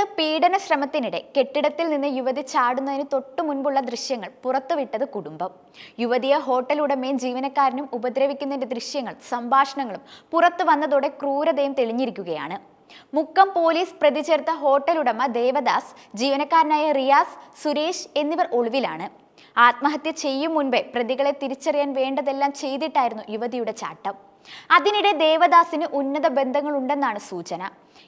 കൊല്ലത്ത് പീഡന ശ്രമത്തിനിടെ കെട്ടിടത്തിൽ നിന്ന് യുവതി ചാടുന്നതിന് തൊട്ടു മുൻപുള്ള ദൃശ്യങ്ങൾ പുറത്തുവിട്ടത് കുടുംബം. യുവതിയെ ഹോട്ടൽ ഉടമയും ജീവനക്കാരനും ഉപദ്രവിക്കുന്നതിന്റെ ദൃശ്യങ്ങൾ സംഭാഷണങ്ങളും പുറത്തു വന്നതോടെ ക്രൂരതയും തെളിഞ്ഞിരിക്കുകയാണ്. മുക്കം പോലീസ് പ്രതി ചേർത്ത ഹോട്ടൽ ഉടമ ദേവദാസ് ജീവനക്കാരനായ റിയാസ് സുരേഷ് എന്നിവർ ഒളിവിലാണ്. ആത്മഹത്യ ചെയ്യും മുൻപേ പ്രതികളെ തിരിച്ചറിയാൻ വേണ്ടതെല്ലാം ചെയ്തിട്ടായിരുന്നു യുവതിയുടെ ചാട്ടം. അതിനിടെ ദേവദാസിന് ഉന്നത ബന്ധങ്ങളുണ്ടെന്നാണ് സൂചന.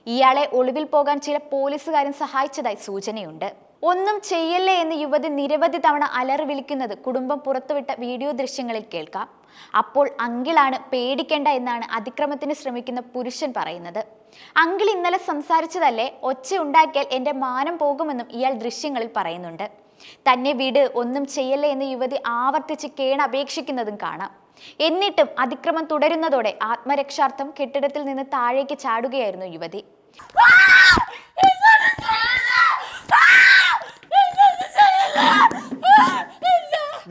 ഇയാളെ ഒളിവിൽ പോകാൻ ചില പോലീസുകാരും സഹായിച്ചതായി സൂചനയുണ്ട്. ഒന്നും ചെയ്യല്ലേ എന്ന് യുവതി നിരവധി തവണ അലറി വിളിക്കുന്നത് കുടുംബം പുറത്തുവിട്ട വീഡിയോ ദൃശ്യങ്ങളിൽ കേൾക്കാം. അപ്പോൾ അങ്കിളാണ് പേടിക്കേണ്ട എന്നാണ് അതിക്രമത്തിന് ശ്രമിക്കുന്ന പുരുഷൻ പറയുന്നത്. അങ്കിൾ ഇന്നലെ സംസാരിച്ചതല്ലേ? ഒച്ച ഉണ്ടാക്കിയാൽ എന്റെ മാനം പോകുമെന്നും ഇയാൾ ദൃശ്യങ്ങളിൽ പറയുന്നുണ്ട്. തന്നെ വീട് ഒന്നും ചെയ്യല്ലേ എന്ന് യുവതി ആവർത്തിച്ച് കേണപേക്ഷിക്കുന്നതും കാണാം. എന്നിട്ടും അതിക്രമം തുടരുന്നതോടെ ആത്മരക്ഷാർത്ഥം കെട്ടിടത്തിൽ നിന്ന് താഴേക്ക് ചാടുകയായിരുന്നു യുവതി.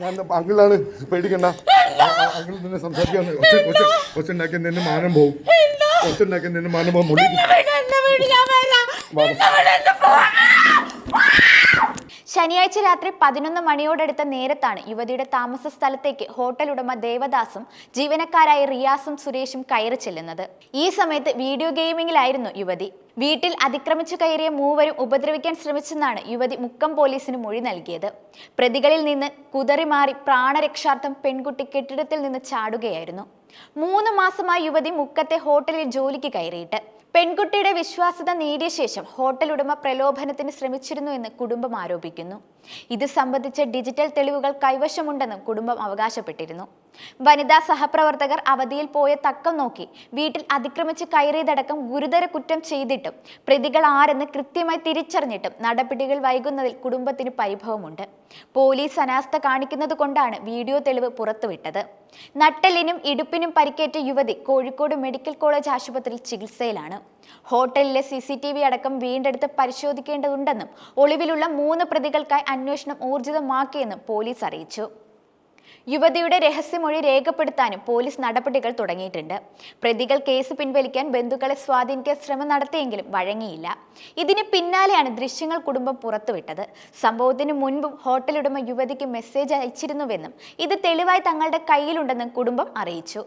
ഞാൻ അങ്കിളാണ്. പേടിക്കണ്ട. അങ്കിൾ നിന്നെ സംസാരിക്കാൻ കൊച്ചുണ്ടാക്കി നിന്നെ മാനം പോവും. കൊച്ചുണ്ടാക്കി നിന്നെ മാനം മുള്ളി ശനിയാഴ്ച രാത്രി പതിനൊന്ന് മണിയോടടുത്ത നേരത്താണ് യുവതിയുടെ താമസ സ്ഥലത്തേക്ക് ഹോട്ടൽ ഉടമ ദേവദാസും ജീവനക്കാരായ റിയാസും സുരേഷും കയറി ചെല്ലുന്നത്. ഈ സമയത്ത് വീഡിയോ ഗെയിമിംഗിലായിരുന്നു യുവതി. വീട്ടിൽ അതിക്രമിച്ചു കയറിയ മൂവരും ഉപദ്രവിക്കാൻ ശ്രമിച്ചെന്നാണ് യുവതി മുക്കം പോലീസിന് മൊഴി നൽകിയത്. പ്രതികളിൽ നിന്ന് കുതറി മാറി പ്രാണരക്ഷാർത്ഥം പെൺകുട്ടി കെട്ടിടത്തിൽ നിന്ന് ചാടുകയായിരുന്നു. മൂന്ന് മാസമായി യുവതി മുക്കത്തെ ഹോട്ടലിൽ ജോലിക്ക് കയറിയിട്ട്. പെൺകുട്ടിയുടെ വിശ്വാസ്യത നേടിയ ശേഷം ഹോട്ടൽ ഉടമ പ്രലോഭനത്തിന് ശ്രമിച്ചിരുന്നു എന്ന് കുടുംബം ആരോപിക്കുന്നു. ഇത് സംബന്ധിച്ച ഡിജിറ്റൽ തെളിവുകൾ കൈവശമുണ്ടെന്നും കുടുംബം അവകാശപ്പെട്ടിരുന്നു. വനിതാ സഹപ്രവർത്തകർ അവധിയിൽ പോയ തക്കം നോക്കി വീട്ടിൽ അതിക്രമിച്ച് കയറിയതടക്കം ഗുരുതര കുറ്റം ചെയ്തിട്ടും പ്രതികൾ ആരെന്ന് കൃത്യമായി തിരിച്ചറിഞ്ഞിട്ടും നടപടികൾ വൈകുന്നതിൽ കുടുംബത്തിന് പരിഭവമുണ്ട്. പോലീസ് അനാസ്ഥ കാണിക്കുന്നത് കൊണ്ടാണ് വീഡിയോ തെളിവ് പുറത്തുവിട്ടത്. നട്ടലിനും ഇടുപ്പിനും പരിക്കേറ്റ യുവതി കോഴിക്കോട് മെഡിക്കൽ കോളേജ് ആശുപത്രിയിൽ ചികിത്സയിലാണ്. ഹോട്ടലിലെ സി അടക്കം വീണ്ടെടുത്ത് പരിശോധിക്കേണ്ടതുണ്ടെന്നും ഒളിവിലുള്ള മൂന്ന് പ്രതികൾക്കായി അന്വേഷണം ഊർജിതമാക്കിയെന്നും പോലീസ് അറിയിച്ചു. യുവതിയുടെ രഹസ്യമൊഴി രേഖപ്പെടുത്താനും പോലീസ് നടപടികൾ തുടങ്ങിയിട്ടുണ്ട്. പ്രതികൾ കേസ് പിൻവലിക്കാൻ ബന്ധുക്കളെ സ്വാധീനിക്കാൻ ശ്രമം നടത്തിയെങ്കിലും വഴങ്ങിയില്ല. ഇതിന് പിന്നാലെയാണ് ദൃശ്യങ്ങൾ കുടുംബം പുറത്തുവിട്ടത്. സംഭവത്തിന് മുൻപും ഹോട്ടലുടമ യുവതിക്ക് മെസ്സേജ് അയച്ചിരുന്നുവെന്നും ഇത് തെളിവായി തങ്ങളുടെ കയ്യിലുണ്ടെന്നും കുടുംബം അറിയിച്ചു.